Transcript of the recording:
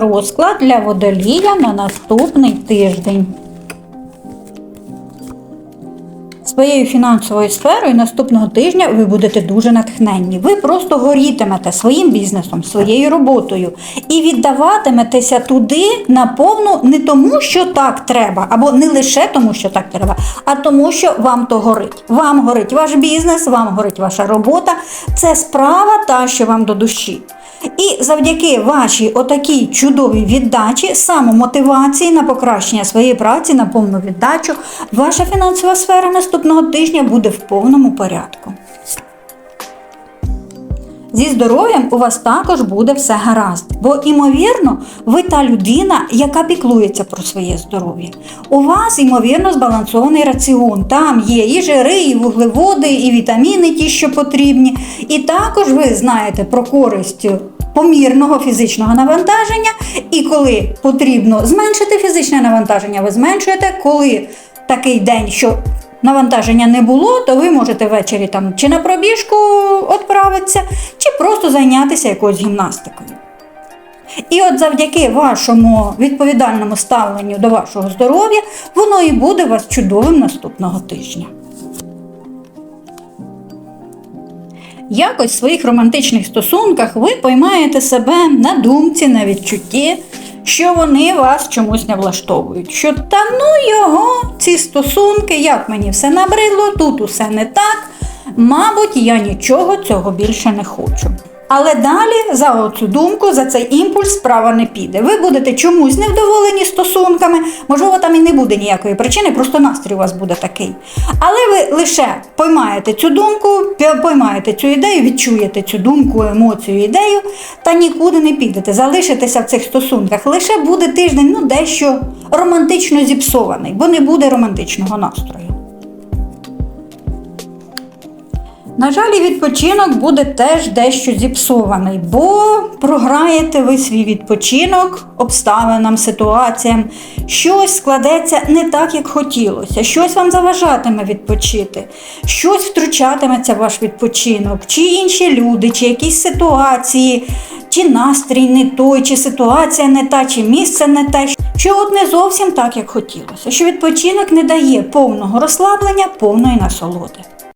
Розклад для водолія на наступний тиждень. Своєю фінансовою сферою наступного тижня ви будете дуже натхненні. Ви просто горітимете своїм бізнесом, своєю роботою і віддаватиметеся туди наповну не тому, що так треба, або не лише тому, що так треба, а тому, що вам то горить. Вам горить ваш бізнес, вам горить ваша робота. Це справа та, що вам до душі. І завдяки вашій отакій чудовій віддачі, самомотивації на покращення своєї праці, на повну віддачу, ваша фінансова сфера наступного тижня буде в повному порядку. Зі здоров'ям у вас також буде все гаразд, бо, імовірно, ви та людина, яка піклується про своє здоров'я. У вас, ймовірно, збалансований раціон. Там є і жири, і вуглеводи, і вітаміни, ті, що потрібні. І також ви знаєте про користь помірного фізичного навантаження. І коли потрібно зменшити фізичне навантаження, ви зменшуєте. Коли такий день, що навантаження не було, то ви можете ввечері там чи на пробіжку відправитися, чи просто зайнятися якоюсь гімнастикою. І от завдяки вашому відповідальному ставленню до вашого здоров'я, воно і буде у вас чудовим наступного тижня. Якось в своїх романтичних стосунках ви поймаєте себе на думці, на відчутті, що вони вас чомусь не влаштовують. Що та ну його, ці стосунки, як мені все набридло, тут усе не так. Мабуть, я нічого цього більше не хочу. Але далі за оцю думку, за цей імпульс справа не піде. Ви будете чомусь невдоволені стосунками, можливо, там і не буде ніякої причини, просто настрій у вас буде такий. Але ви лише поймаєте цю думку, поймаєте цю ідею, відчуєте цю думку, емоцію, ідею, та нікуди не підете. Залишитеся в цих стосунках. Лише буде тиждень, ну дещо романтично зіпсований, бо не буде романтичного настрою. На жаль, відпочинок буде теж дещо зіпсований, бо програєте ви свій відпочинок обставинам, ситуаціям. Щось складеться не так, як хотілося, щось вам заважатиме відпочити, щось втручатиметься в ваш відпочинок, чи інші люди, чи якісь ситуації, чи настрій не той, чи ситуація не та, чи місце не те. Що от не зовсім так, як хотілося, що відпочинок не дає повного розслаблення, повної насолоди.